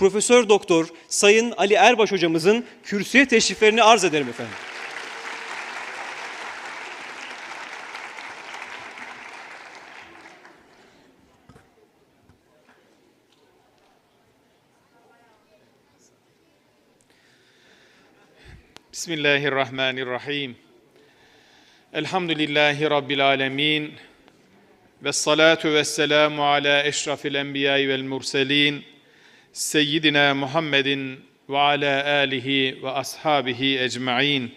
Profesör Doktor Sayın Ali Erbaş hocamızın kürsüye teşriflerini arz ederim efendim. Bismillahirrahmanirrahim. Elhamdülillahi Rabbil alemin. Ve salatu ve selamu ala eşrafil enbiyayı vel murselin. Seyyidina Muhammedin ve ala alihi ve ashabihi ecma'in.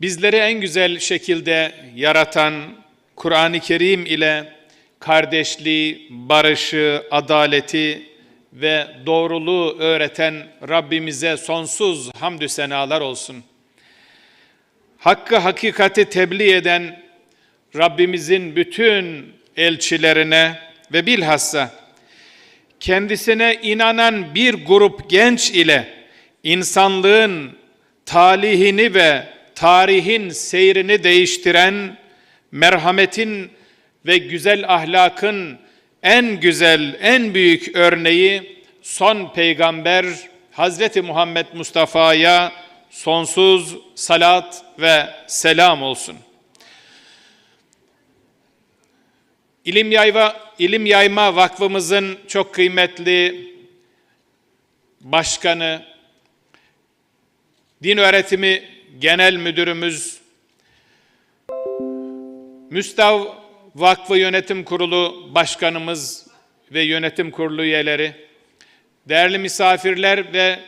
Bizleri en güzel şekilde yaratan Kur'an-ı Kerim ile kardeşliği, barışı, adaleti ve doğruluğu öğreten Rabbimize sonsuz hamdü senalar olsun. Hakkı hakikati tebliğ eden Rabbimizin bütün elçilerine ve bilhassa kendisine inanan bir grup genç ile insanlığın talihini ve tarihin seyrini değiştiren merhametin ve güzel ahlakın en güzel, en büyük örneği son peygamber Hazreti Muhammed Mustafa'ya sonsuz salat ve selam olsun. İlim Yayma, İlim Yayma Vakfımızın çok kıymetli başkanı, din öğretimi genel müdürümüz, Müstav Vakfı Yönetim Kurulu Başkanımız ve Yönetim Kurulu üyeleri, değerli misafirler ve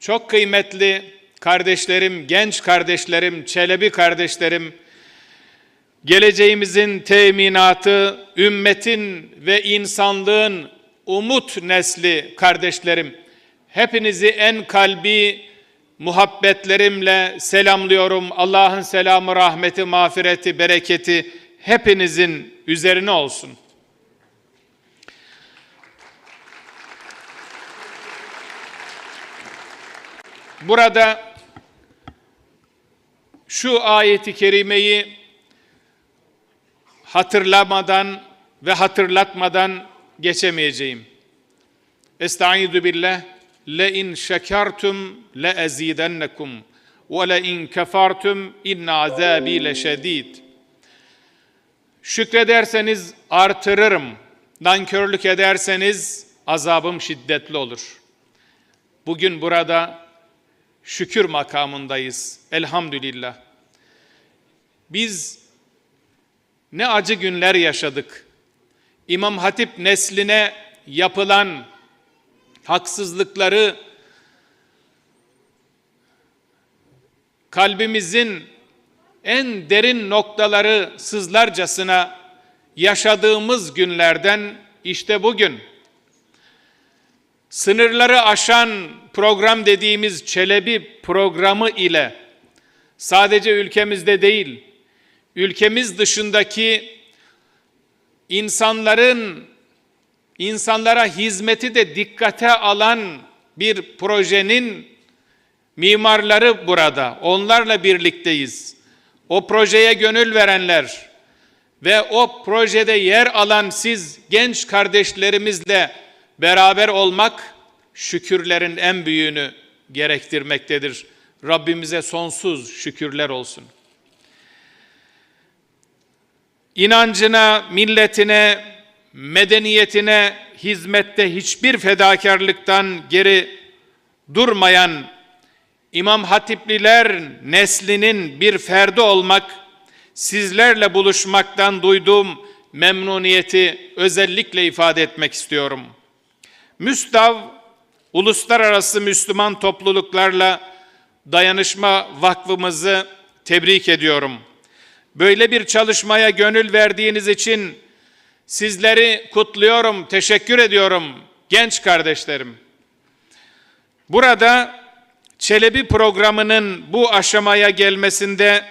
çok kıymetli kardeşlerim, genç kardeşlerim, Çelebi kardeşlerim, geleceğimizin teminatı, ümmetin ve insanlığın umut nesli kardeşlerim, hepinizi en kalbi muhabbetlerimle selamlıyorum. Allah'ın selamı, rahmeti, mağfireti, bereketi hepinizin üzerine olsun. Burada şu ayeti kerimeyi hatırlamadan ve hatırlatmadan geçemeyeceğim. Estaizu billah le in şekertum le ezidennekum ve le in kefartum inne azabi leşedid. Şükrederseniz artırırım. Nankörlük ederseniz azabım şiddetli olur. Bugün burada şükür makamındayız. Elhamdülillah. Biz ne acı günler yaşadık. İmam Hatip nesline yapılan haksızlıkları kalbimizin en derin noktaları sızlarcasına yaşadığımız günlerden işte bugün sınırları aşan program dediğimiz Çelebi programı ile sadece ülkemizde değil, ülkemiz dışındaki insanların insanlara hizmeti de dikkate alan bir projenin mimarları burada. Onlarla birlikteyiz. O projeye gönül verenler ve o projede yer alan siz genç kardeşlerimizle beraber olmak şükürlerin en büyüğünü gerektirmektedir. Rabbimize sonsuz şükürler olsun. İnancına, milletine, medeniyetine hizmette hiçbir fedakarlıktan geri durmayan İmam Hatipliler neslinin bir ferdi olmak, sizlerle buluşmaktan duyduğum memnuniyeti özellikle ifade etmek istiyorum. Müstav, uluslararası Müslüman topluluklarla dayanışma vakfımızı tebrik ediyorum. Böyle bir çalışmaya gönül verdiğiniz için sizleri kutluyorum, teşekkür ediyorum genç kardeşlerim. Burada Çelebi programının bu aşamaya gelmesinde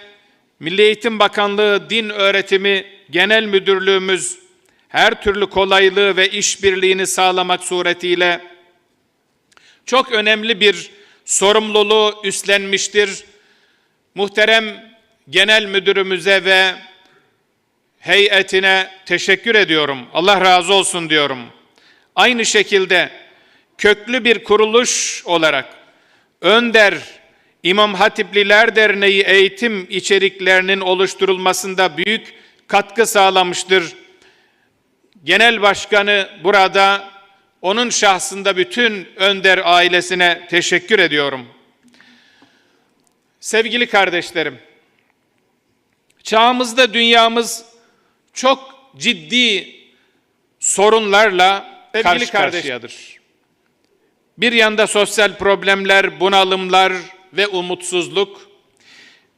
Milli Eğitim Bakanlığı Din Öğretimi Genel Müdürlüğümüz her türlü kolaylığı ve işbirliğini sağlamak suretiyle çok önemli bir sorumluluğu üstlenmiştir. Muhterem Genel Müdürümüze ve heyetine teşekkür ediyorum. Allah razı olsun diyorum. Aynı şekilde köklü bir kuruluş olarak Önder İmam Hatipliler Derneği eğitim içeriklerinin oluşturulmasında büyük katkı sağlamıştır. Genel Başkanı burada onun şahsında bütün Önder ailesine teşekkür ediyorum. Sevgili kardeşlerim, çağımızda dünyamız çok ciddi sorunlarla karşı karşıyadır. Bir yanda sosyal problemler, bunalımlar ve umutsuzluk,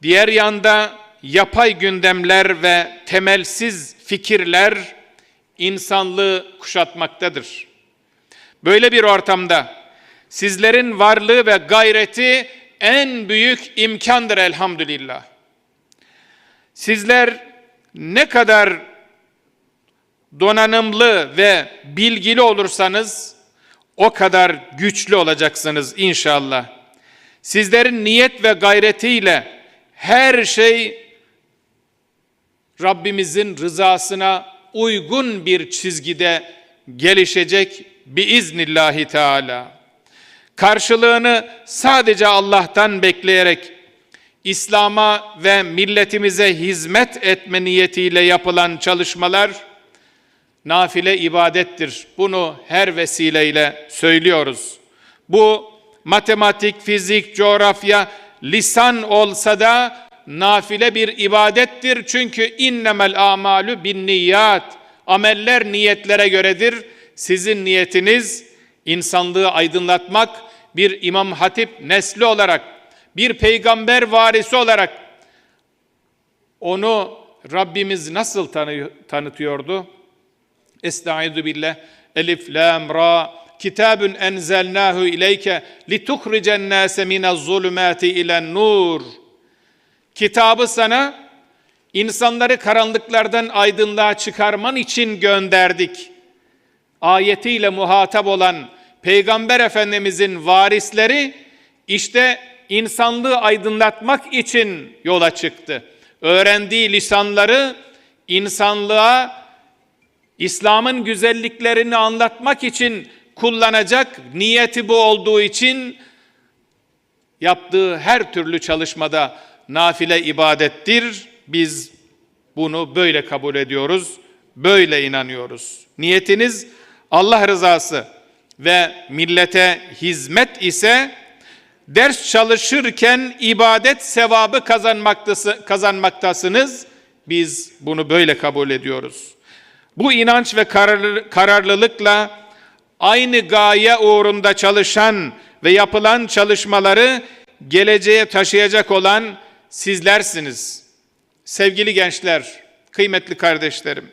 diğer yanda yapay gündemler ve temelsiz fikirler insanlığı kuşatmaktadır. Böyle bir ortamda sizlerin varlığı ve gayreti en büyük imkandır elhamdülillah. Sizler ne kadar donanımlı ve bilgili olursanız o kadar güçlü olacaksınız inşallah. Sizlerin niyet ve gayretiyle her şey Rabbimizin rızasına uygun bir çizgide gelişecek biiznillahi teala. Karşılığını sadece Allah'tan bekleyerek İslam'a ve milletimize hizmet etme niyetiyle yapılan çalışmalar nafile ibadettir. Bunu her vesileyle söylüyoruz. Bu matematik, fizik, coğrafya, lisan olsa da nafile bir ibadettir. Çünkü innemel amalu bin niyat. Ameller niyetlere göredir. Sizin niyetiniz insanlığı aydınlatmak, bir İmam Hatip nesli olarak, bir peygamber varisi olarak onu Rabbimiz nasıl tanı tanıtıyordu? Estaizu billah. Elif, lam, ra. Kitabun enzelnahu ileyke lituhricen nase minez zulümati ilen nur. Kitabı sana insanları karanlıklardan aydınlığa çıkarman için gönderdik. Ayetiyle muhatap olan Peygamber Efendimizin varisleri işte insanlığı aydınlatmak için yola çıktı. Öğrendiği lisanları insanlığa İslam'ın güzelliklerini anlatmak için kullanacak niyeti bu olduğu için yaptığı her türlü çalışmada nafile ibadettir. Biz bunu böyle kabul ediyoruz, böyle inanıyoruz. Niyetiniz Allah rızası ve millete hizmet ise ders çalışırken ibadet sevabı kazanmaktasınız. Biz bunu böyle kabul ediyoruz. Bu inanç ve kararlılıkla aynı gaye uğrunda çalışan ve yapılan çalışmaları geleceğe taşıyacak olan sizlersiniz. Sevgili gençler, kıymetli kardeşlerim.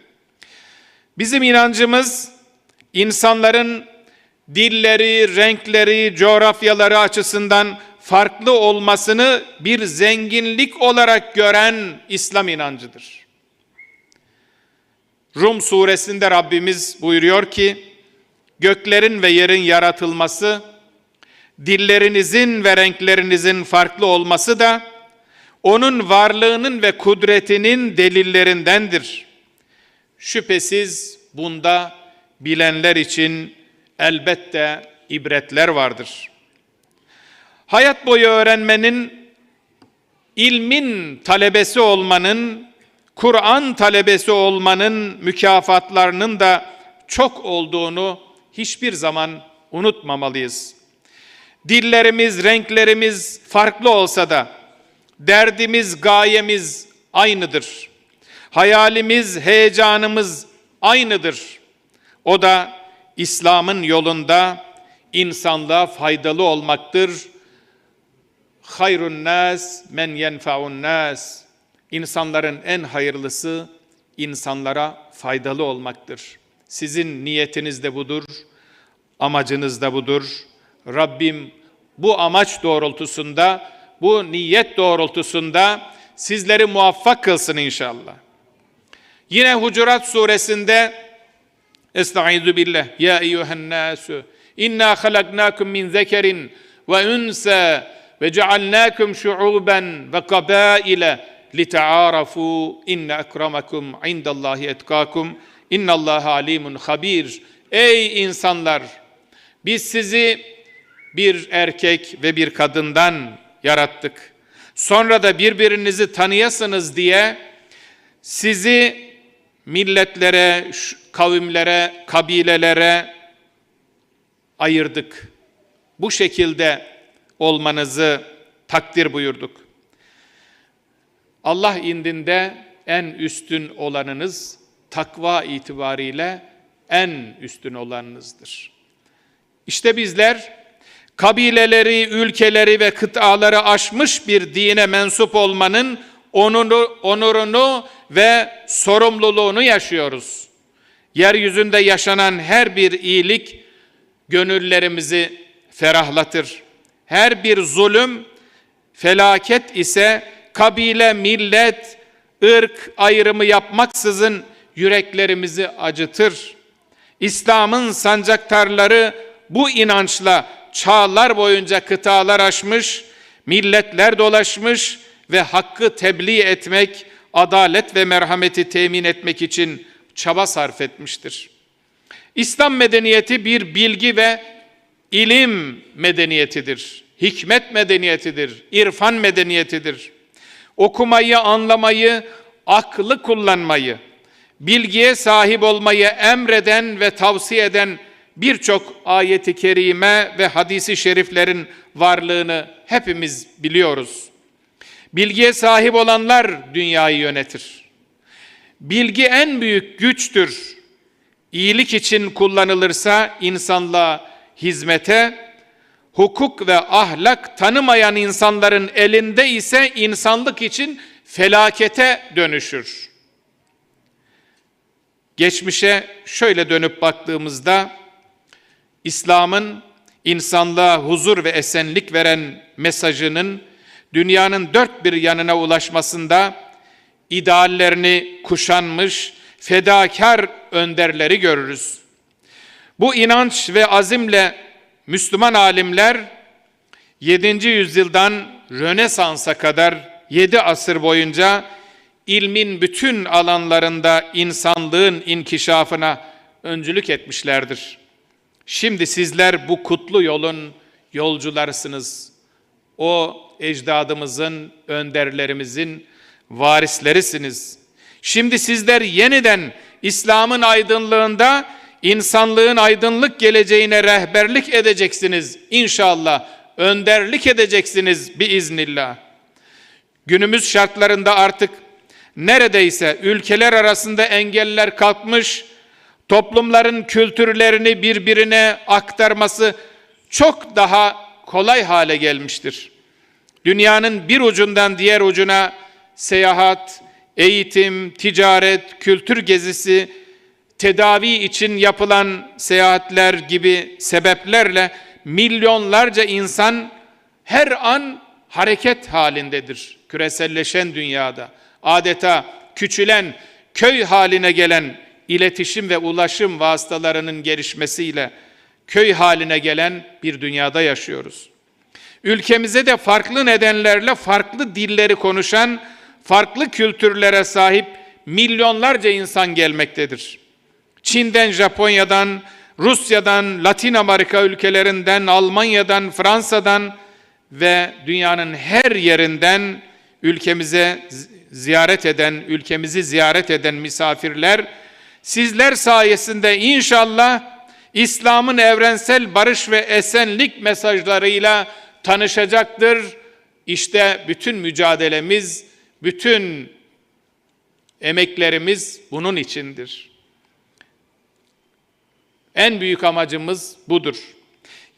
Bizim inancımız insanların dilleri, renkleri, coğrafyaları açısından farklı olmasını bir zenginlik olarak gören İslam inancıdır. Rum suresinde Rabbimiz buyuruyor ki, göklerin ve yerin yaratılması, dillerinizin ve renklerinizin farklı olması da, onun varlığının ve kudretinin delillerindendir. Şüphesiz bunda bilenler için elbette ibretler vardır. Hayat boyu öğrenmenin, ilmin talebesi olmanın, Kur'an talebesi olmanın mükafatlarının da çok olduğunu hiçbir zaman unutmamalıyız. Dillerimiz, renklerimiz farklı olsa da derdimiz, gayemiz aynıdır. Hayalimiz, heyecanımız aynıdır. O da İslam'ın yolunda insanlığa faydalı olmaktır. Hayrun nas men yenfa'un nas. İnsanların en hayırlısı insanlara faydalı olmaktır. Sizin niyetiniz de budur, amacınız da budur. Rabbim bu amaç doğrultusunda, bu niyet doğrultusunda sizleri muvaffak kılsın inşallah. Yine Hucurat suresinde Estaizu billah ya eyyuhen nasu inna halaknakum min zekerin ve unsa ve cealnakum şuuben ve kabaile litaarafu inne ekramakum indallahi etkakum innallaha alimun habir Ey insanlar! Biz sizi bir erkek ve bir kadından yarattık. Sonra da birbirinizi tanıyasınız diye sizi milletlere, kavimlere, kabilelere ayırdık. Bu şekilde olmanızı takdir buyurduk. Allah indinde en üstün olanınız takva itibariyle en üstün olanınızdır. İşte bizler kabileleri, ülkeleri ve kıtaları aşmış bir dine mensup olmanın onuru, onurunu ve sorumluluğunu yaşıyoruz. Yeryüzünde yaşanan her bir iyilik gönüllerimizi ferahlatır. Her bir zulüm, felaket ise kabile, millet, ırk ayrımı yapmaksızın yüreklerimizi acıtır. İslam'ın sancaktarları bu inançla çağlar boyunca kıtalar aşmış, milletler dolaşmış ve hakkı tebliğ etmek, adalet ve merhameti temin etmek için çaba sarf etmiştir. İslam medeniyeti bir bilgi ve ilim medeniyetidir. Hikmet medeniyetidir, irfan medeniyetidir. Okumayı, anlamayı, aklı kullanmayı, bilgiye sahip olmayı emreden ve tavsiye eden birçok ayeti kerime ve hadisi şeriflerin varlığını hepimiz biliyoruz. Bilgiye sahip olanlar dünyayı yönetir. Bilgi en büyük güçtür. İyilik için kullanılırsa insanlığa hizmete, hukuk ve ahlak tanımayan insanların elinde ise insanlık için felakete dönüşür. Geçmişe şöyle dönüp baktığımızda İslam'ın insanlığa huzur ve esenlik veren mesajının dünyanın dört bir yanına ulaşmasında ideallerini kuşanmış fedakar önderleri görürüz. Bu inanç ve azimle Müslüman alimler 7. yüzyıldan Rönesans'a kadar 7 asır boyunca ilmin bütün alanlarında insanlığın inkişafına öncülük etmişlerdir. Şimdi sizler bu kutlu yolun yolcularısınız. O ecdadımızın, önderlerimizin varislerisiniz. Şimdi sizler yeniden İslam'ın aydınlığında insanlığın aydınlık geleceğine rehberlik edeceksiniz inşallah. Önderlik edeceksiniz biiznillah. Günümüz şartlarında artık neredeyse ülkeler arasında engeller kalkmış, toplumların kültürlerini birbirine aktarması çok daha kolay hale gelmiştir. Dünyanın bir ucundan diğer ucuna seyahat, eğitim, ticaret, kültür gezisi, tedavi için yapılan seyahatler gibi sebeplerle milyonlarca insan her an hareket halindedir küreselleşen dünyada. Adeta küçülen, köy haline gelen iletişim ve ulaşım vasıtalarının gelişmesiyle köy haline gelen bir dünyada yaşıyoruz. Ülkemize de farklı nedenlerle farklı dilleri konuşan, farklı kültürlere sahip milyonlarca insan gelmektedir. Çin'den, Japonya'dan, Rusya'dan, Latin Amerika ülkelerinden, Almanya'dan, Fransa'dan ve dünyanın her yerinden ülkemize ziyaret eden, ülkemizi ziyaret eden misafirler sizler sayesinde inşallah İslam'ın evrensel barış ve esenlik mesajlarıyla tanışacaktır. İşte bütün mücadelemiz, bütün emeklerimiz bunun içindir. En büyük amacımız budur.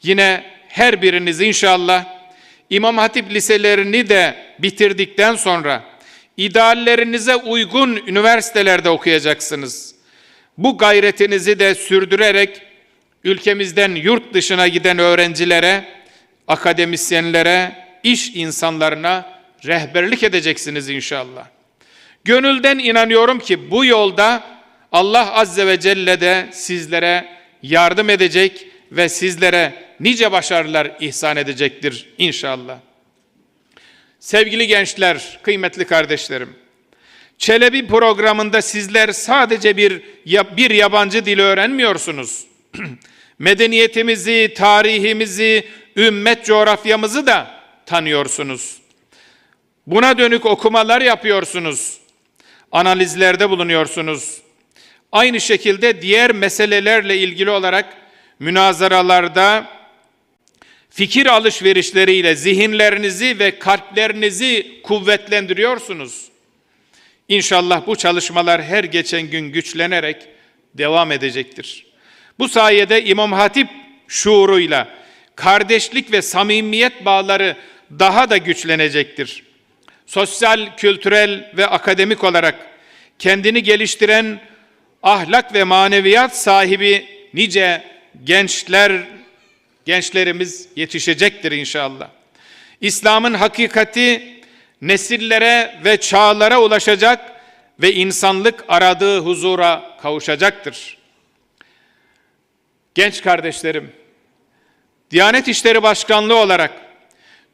Yine her biriniz inşallah İmam Hatip liselerini de bitirdikten sonra ideallerinize uygun üniversitelerde okuyacaksınız. Bu gayretinizi de sürdürerek ülkemizden yurt dışına giden öğrencilere, akademisyenlere, iş insanlarına rehberlik edeceksiniz inşallah. Gönülden inanıyorum ki bu yolda Allah Azze ve Celle de sizlere yardım edecek ve sizlere nice başarılar ihsan edecektir inşallah. Sevgili gençler, kıymetli kardeşlerim, Çelebi programında sizler sadece bir bir yabancı dil öğrenmiyorsunuz. Medeniyetimizi, tarihimizi, ümmet coğrafyamızı da tanıyorsunuz. Buna dönük okumalar yapıyorsunuz. Analizlerde bulunuyorsunuz. Aynı şekilde diğer meselelerle ilgili olarak münazaralarda fikir alışverişleriyle zihinlerinizi ve kalplerinizi kuvvetlendiriyorsunuz. İnşallah bu çalışmalar her geçen gün güçlenerek devam edecektir. Bu sayede İmam Hatip şuuruyla kardeşlik ve samimiyet bağları daha da güçlenecektir. Sosyal, kültürel ve akademik olarak kendini geliştiren ahlak ve maneviyat sahibi nice gençler gençlerimiz yetişecektir inşallah. İslam'ın hakikati nesillere ve çağlara ulaşacak ve insanlık aradığı huzura kavuşacaktır. Genç kardeşlerim, Diyanet İşleri Başkanlığı olarak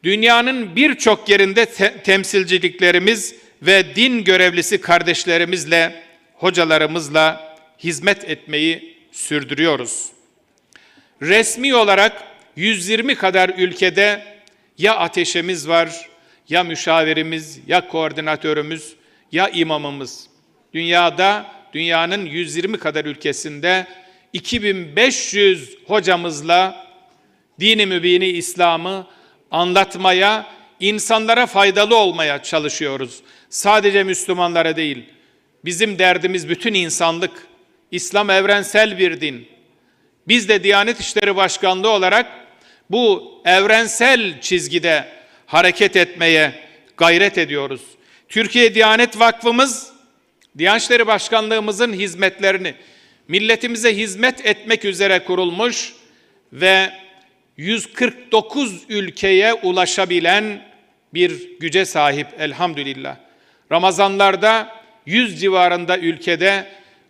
dünyanın birçok yerinde te- temsilciliklerimiz ve din görevlisi kardeşlerimizle, hocalarımızla hizmet etmeyi sürdürüyoruz. Resmi olarak 120 kadar ülkede ya ateşemiz var, ya müşavirimiz, ya koordinatörümüz, ya imamımız. Dünyada, dünyanın 120 kadar ülkesinde 2500 hocamızla dini mübini İslam'ı anlatmaya, insanlara faydalı olmaya çalışıyoruz. Sadece Müslümanlara değil. Bizim derdimiz bütün insanlık. İslam evrensel bir din. Biz de Diyanet İşleri Başkanlığı olarak bu evrensel çizgide hareket etmeye gayret ediyoruz. Türkiye Diyanet Vakfımız Diyanet İşleri Başkanlığımızın hizmetlerini milletimize hizmet etmek üzere kurulmuş ve 149 ülkeye ulaşabilen bir güce sahip elhamdülillah. Ramazanlarda 100 civarında ülkede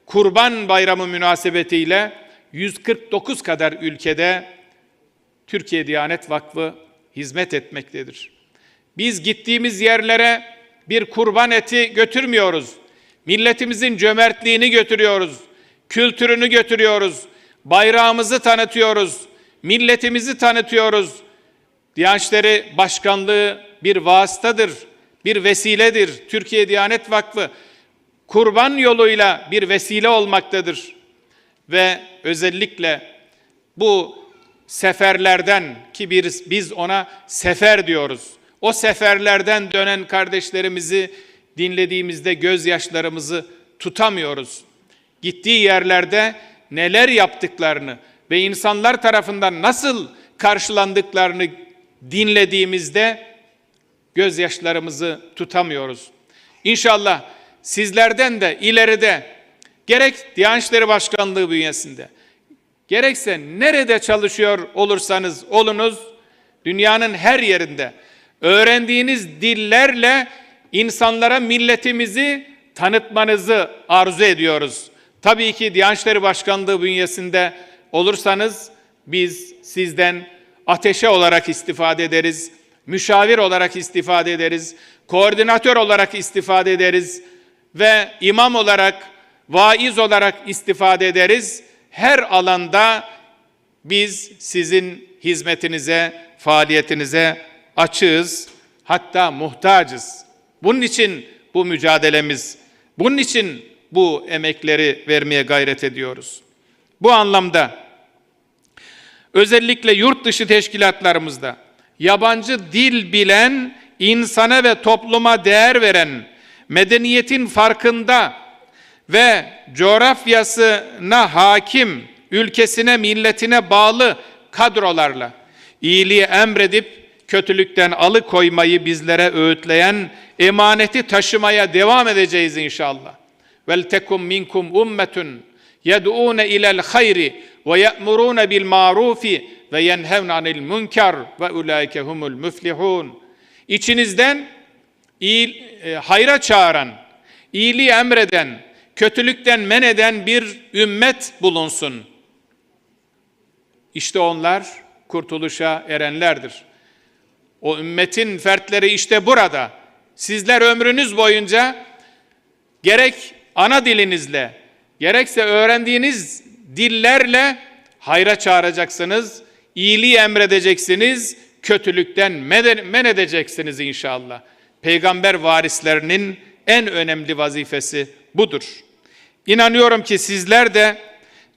Kurban Bayramı münasebetiyle 149 kadar ülkede Türkiye Diyanet Vakfı hizmet etmektedir. Biz gittiğimiz yerlere bir kurban eti götürmüyoruz. Milletimizin cömertliğini götürüyoruz. Kültürünü götürüyoruz. Bayrağımızı tanıtıyoruz. Milletimizi tanıtıyoruz. Diyanet İşleri Başkanlığı bir vasıtadır, bir vesiledir. Türkiye Diyanet Vakfı kurban yoluyla bir vesile olmaktadır. Ve özellikle bu seferlerden ki biz, biz ona sefer diyoruz. O seferlerden dönen kardeşlerimizi dinlediğimizde gözyaşlarımızı tutamıyoruz. Gittiği yerlerde neler yaptıklarını ve insanlar tarafından nasıl karşılandıklarını dinlediğimizde gözyaşlarımızı tutamıyoruz. İnşallah sizlerden de ileride gerek Diyanet İşleri Başkanlığı bünyesinde gerekse nerede çalışıyor olursanız olunuz dünyanın her yerinde öğrendiğiniz dillerle insanlara milletimizi tanıtmanızı arzu ediyoruz. Tabii ki Diyanet İşleri Başkanlığı bünyesinde olursanız biz sizden ateşe olarak istifade ederiz, müşavir olarak istifade ederiz, koordinatör olarak istifade ederiz ve imam olarak, vaiz olarak istifade ederiz. Her alanda biz sizin hizmetinize, faaliyetinize açığız, hatta muhtacız. Bunun için bu mücadelemiz, bunun için bu emekleri vermeye gayret ediyoruz. Bu anlamda özellikle yurt dışı teşkilatlarımızda yabancı dil bilen, insana ve topluma değer veren, medeniyetin farkında ve coğrafyasına hakim, ülkesine, milletine bağlı kadrolarla iyiliği emredip kötülükten alıkoymayı bizlere öğütleyen emaneti taşımaya devam edeceğiz inşallah. Vel tekum minkum ummetun yed'un ila'l hayri ve ye'murun bil marufi ve yenhevn anil munkar ve ulaike humul müflihun. İçinizden iyi, e, hayra çağıran, iyiliği emreden, kötülükten men eden bir ümmet bulunsun. İşte onlar kurtuluşa erenlerdir. O ümmetin fertleri işte burada. Sizler ömrünüz boyunca gerek ana dilinizle, gerekse öğrendiğiniz dillerle hayra çağıracaksınız, iyiliği emredeceksiniz, kötülükten men edeceksiniz inşallah. Peygamber varislerinin en önemli vazifesi budur. İnanıyorum ki sizler de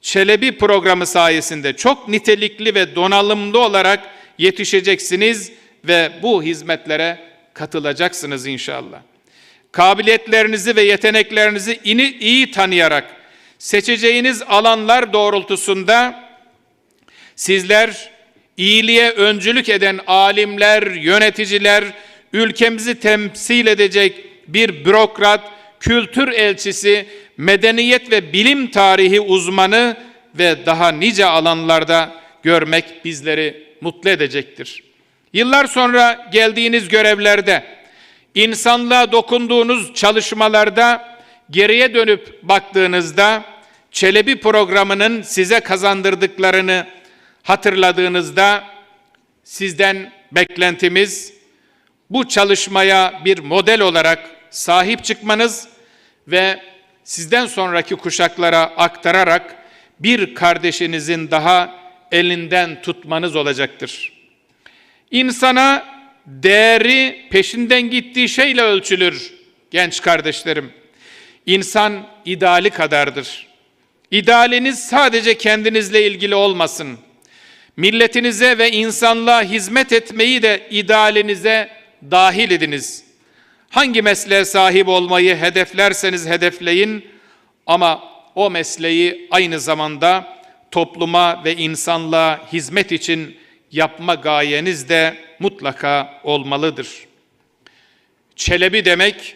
Çelebi programı sayesinde çok nitelikli ve donanımlı olarak yetişeceksiniz ve bu hizmetlere katılacaksınız inşallah. Kabiliyetlerinizi ve yeteneklerinizi ini- iyi tanıyarak seçeceğiniz alanlar doğrultusunda sizler iyiliğe öncülük eden alimler, yöneticiler, ülkemizi temsil edecek bir bürokrat, kültür elçisi, medeniyet ve bilim tarihi uzmanı ve daha nice alanlarda görmek bizleri mutlu edecektir. Yıllar sonra geldiğiniz görevlerde, insanlığa dokunduğunuz çalışmalarda geriye dönüp baktığınızda Çelebi programının size kazandırdıklarını hatırladığınızda sizden beklentimiz bu çalışmaya bir model olarak sahip çıkmanız ve sizden sonraki kuşaklara aktararak bir kardeşinizin daha elinden tutmanız olacaktır. İnsana değeri peşinden gittiği şeyle ölçülür genç kardeşlerim. İnsan ideali kadardır. İdealiniz sadece kendinizle ilgili olmasın. Milletinize ve insanlığa hizmet etmeyi de idealinize dahil ediniz. Hangi mesleğe sahip olmayı hedeflerseniz hedefleyin ama o mesleği aynı zamanda topluma ve insanlığa hizmet için yapma gayeniz de mutlaka olmalıdır. Çelebi demek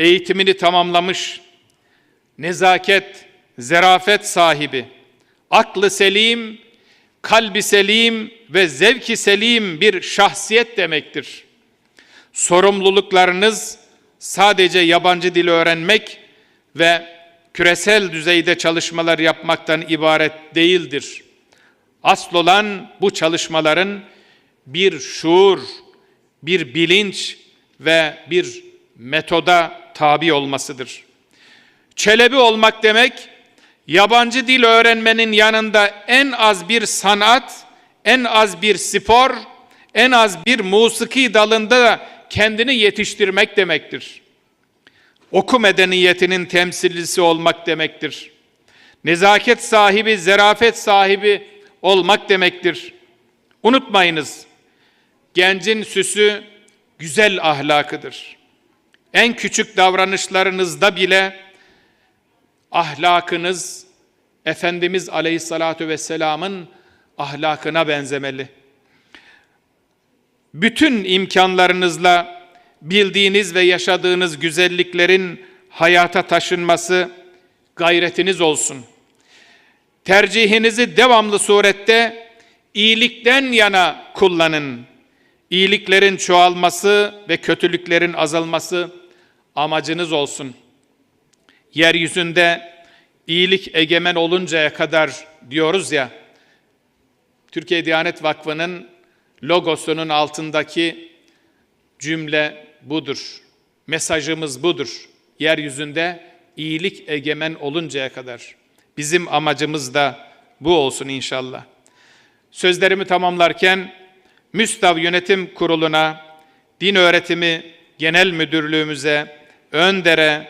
eğitimini tamamlamış, nezaket, zerafet sahibi, aklı selim, kalbi selim ve zevki selim bir şahsiyet demektir. Sorumluluklarınız sadece yabancı dil öğrenmek ve küresel düzeyde çalışmalar yapmaktan ibaret değildir. Asıl olan bu çalışmaların bir şuur, bir bilinç ve bir metoda tabi olmasıdır. Çelebi olmak demek, yabancı dil öğrenmenin yanında en az bir sanat, en az bir spor, en az bir musiki dalında da kendini yetiştirmek demektir. Oku medeniyetinin temsilcisi olmak demektir. Nezaket sahibi, zerafet sahibi olmak demektir. Unutmayınız, gencin süsü güzel ahlakıdır. En küçük davranışlarınızda bile ahlakınız Efendimiz Aleyhisselatü Vesselam'ın ahlakına benzemeli. Bütün imkanlarınızla bildiğiniz ve yaşadığınız güzelliklerin hayata taşınması gayretiniz olsun. Tercihinizi devamlı surette iyilikten yana kullanın. İyiliklerin çoğalması ve kötülüklerin azalması amacınız olsun. Yeryüzünde iyilik egemen oluncaya kadar diyoruz ya, Türkiye Diyanet Vakfı'nın logosunun altındaki cümle budur. Mesajımız budur. Yeryüzünde iyilik egemen oluncaya kadar. Bizim amacımız da bu olsun inşallah. Sözlerimi tamamlarken Müstav Yönetim Kurulu'na, Din Öğretimi Genel Müdürlüğümüze, Önder'e,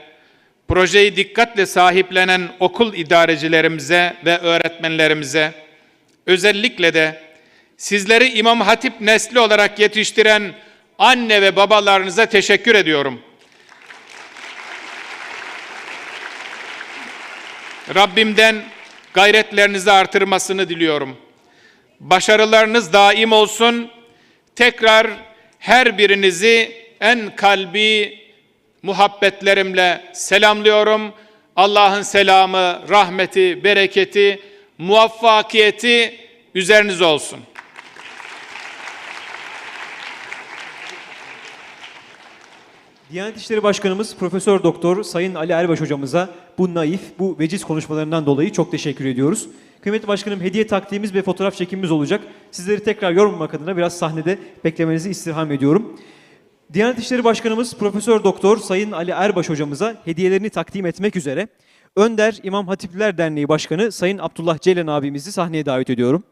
projeyi dikkatle sahiplenen okul idarecilerimize ve öğretmenlerimize, özellikle de sizleri İmam Hatip nesli olarak yetiştiren anne ve babalarınıza teşekkür ediyorum. Rabbimden gayretlerinizi artırmasını diliyorum. Başarılarınız daim olsun. Tekrar her birinizi en kalbi muhabbetlerimle selamlıyorum. Allah'ın selamı, rahmeti, bereketi, muvaffakiyeti üzerinize olsun. Diyanet İşleri Başkanımız Profesör Doktor Sayın Ali Erbaş hocamıza bu naif, bu veciz konuşmalarından dolayı çok teşekkür ediyoruz. Kıymetli Başkanım hediye takdimimiz ve fotoğraf çekimimiz olacak. Sizleri tekrar yormamak adına biraz sahnede beklemenizi istirham ediyorum. Diyanet İşleri Başkanımız Profesör Doktor Sayın Ali Erbaş hocamıza hediyelerini takdim etmek üzere Önder İmam Hatipliler Derneği Başkanı Sayın Abdullah Ceylan abimizi sahneye davet ediyorum.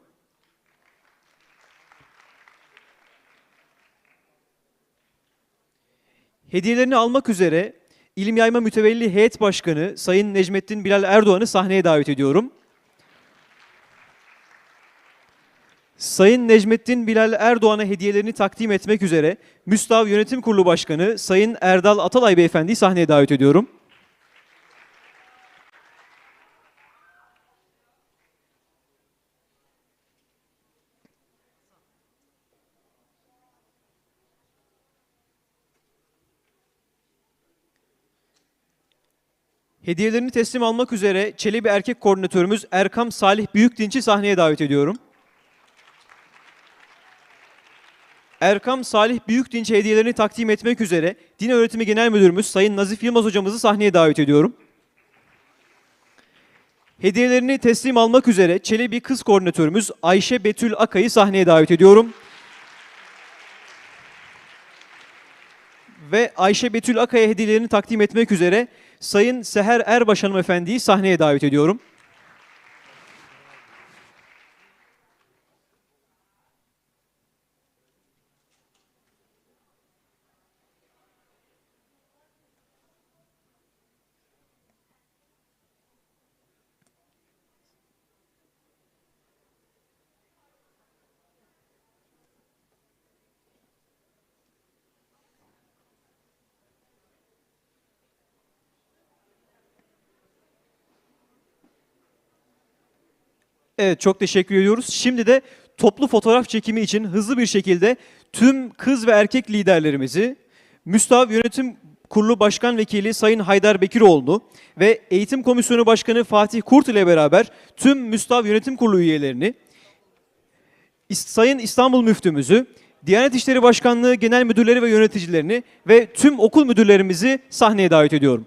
Hediyelerini almak üzere İlim Yayma Mütevelli Heyet Başkanı Sayın Necmettin Bilal Erdoğan'ı sahneye davet ediyorum. Sayın Necmettin Bilal Erdoğan'a hediyelerini takdim etmek üzere Müstav Yönetim Kurulu Başkanı Sayın Erdal Atalay Beyefendi'yi sahneye davet ediyorum. Hediyelerini teslim almak üzere Çelebi Erkek Koordinatörümüz Erkam Salih Büyükdinç'i sahneye davet ediyorum. Erkam Salih Büyükdinç'e hediyelerini takdim etmek üzere Din Öğretimi Genel Müdürümüz Sayın Nazif Yılmaz hocamızı sahneye davet ediyorum. Hediyelerini teslim almak üzere Çelebi Kız Koordinatörümüz Ayşe Betül Akay'ı sahneye davet ediyorum. Ve Ayşe Betül Akay'a hediyelerini takdim etmek üzere Sayın Seher Erbaş Hanımefendi'yi sahneye davet ediyorum. Evet çok teşekkür ediyoruz. Şimdi de toplu fotoğraf çekimi için hızlı bir şekilde tüm kız ve erkek liderlerimizi Müstav Yönetim Kurulu Başkan Vekili Sayın Haydar Bekiroğlu ve Eğitim Komisyonu Başkanı Fatih Kurt ile beraber tüm Müstav Yönetim Kurulu üyelerini Sayın İstanbul Müftümüzü, Diyanet İşleri Başkanlığı Genel Müdürleri ve yöneticilerini ve tüm okul müdürlerimizi sahneye davet ediyorum.